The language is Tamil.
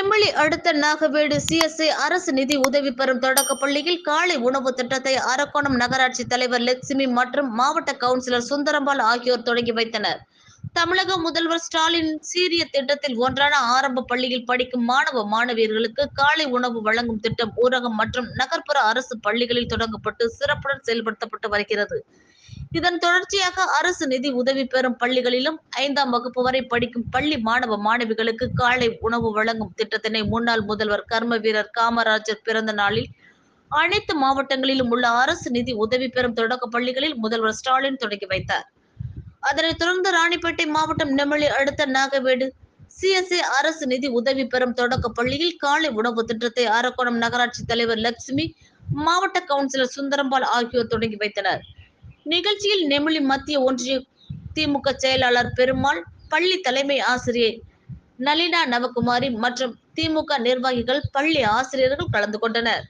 செம்மொழி அடுத்த நாகவேடு சிஎஸ்ஐ அரசு நிதி உதவி பெறும் தொடக்க பள்ளியில் காலை உணவு திட்டத்தை அரக்கோணம் நகராட்சி தலைவர் லட்சுமி மற்றும் மாவட்ட கவுன்சிலர் சுந்தரம்பால் ஆகியோர் தொடங்கி வைத்தனர். தமிழக முதல்வர் ஸ்டாலின் சீரிய திட்டத்தில் ஒன்றான ஆரம்ப பள்ளியில் படிக்கும் மாணவ மாணவியர்களுக்கு காலை உணவு வழங்கும் திட்டம் ஊரகம் மற்றும் நகர்ப்புற அரசு பள்ளிகளில் தொடங்கப்பட்டு சிறப்புடன் செயல்படுத்தப்பட்டு வருகிறது. இதன் தொடர்ச்சியாக அரசு நிதி உதவி பெறும் பள்ளிகளிலும் ஐந்தாம் வகுப்பு வரை படிக்கும் பள்ளி மாணவ மாணவிகளுக்கு காலை உணவு வழங்கும் திட்டத்தினை முன்னாள் முதல்வர் கர்ம வீரர் காமராஜர் பிறந்த நாளில் அனைத்து மாவட்டங்களிலும் உள்ள அரசு நிதி உதவி பெறும் தொடக்க பள்ளிகளில் முதல்வர் ஸ்டாலின் தொடங்கி வைத்தார். அதனைத் தொடர்ந்து ராணிப்பேட்டை மாவட்டம் நெமிலி அடுத்த நாகவேடு சிஎஸ்ஐ அரசு நிதி உதவி பெறும் தொடக்க பள்ளியில் காலை உணவு திட்டத்தை அரக்கோணம் நகராட்சி தலைவர் லட்சுமி மாவட்ட கவுன்சிலர் சுந்தரம்பால் ஆகியோர் தொடங்கி வைத்தனர். நிகழ்ச்சியில் நெமிலி மத்திய ஒன்றிய திமுக செயலாளர் பெருமாள் பள்ளி தலைமை ஆசிரியர் நளினா நவகுமாரி மற்றும் திமுக நிர்வாகிகள் பள்ளி ஆசிரியர்கள் கலந்து கொண்டனர்.